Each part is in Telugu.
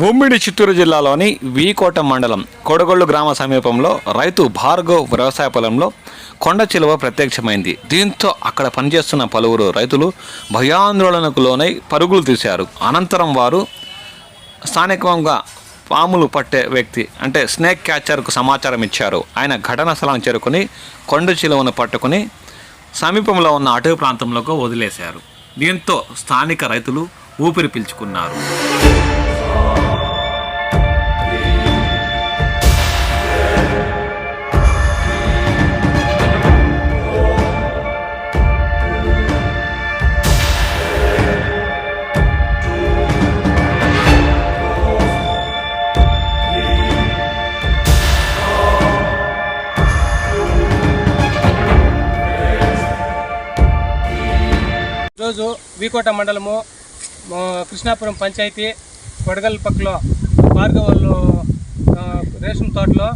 భూమిడి చిత్తూరు జిల్లాలోని వీకోట మండలం కొడగొళ్ళు గ్రామ సమీపంలో రైతు భార్గవ్ వ్యవసాయ పొలంలో కొండ చిలువ ప్రత్యక్షమైంది. దీంతో అక్కడ పనిచేస్తున్న పలువురు రైతులు భయాందోళనకు లోనై పరుగులు తీశారు. అనంతరం వారు స్థానికంగా పాములు పట్టే వ్యక్తి అంటే స్నేక్ క్యాచర్కు సమాచారం ఇచ్చారు. ఆయన ఘటన స్థలం చేరుకుని కొండ చిలువను పట్టుకుని సమీపంలో ఉన్న అటవీ ప్రాంతంలోకి వదిలేశారు. దీంతో స్థానిక రైతులు ఊపిరి పీల్చుకున్నారు. ఈరోజు వీకోట మండలము కృష్ణాపురం పంచాయతీ కొడగల్ పక్కలో భార్గవల్లు రేషన్ తోటలో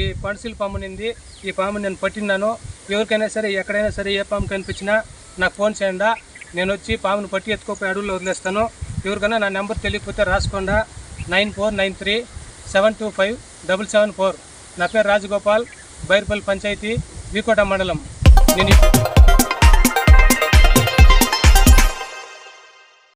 ఈ పణసిల్ పాము నింది. ఈ పాము నేను పట్టినాను ఎవరికైనా సరే ఎక్కడైనా సరే ఏ పాము కనిపించినా నాకు ఫోన్ చేయండి. నేను వచ్చి పామును పట్టి ఎత్తుకోపోయి అడవుల్లో వదిలేస్తాను. ఎవరికైనా నా నెంబర్ తెలియకపోతే రాసుకోండా. Nine four nine three seven two five double seven four. నా పేరు రాజగోపాల్ బైర్పల్లి పంచాయతీ వీకోట మండలం. నేను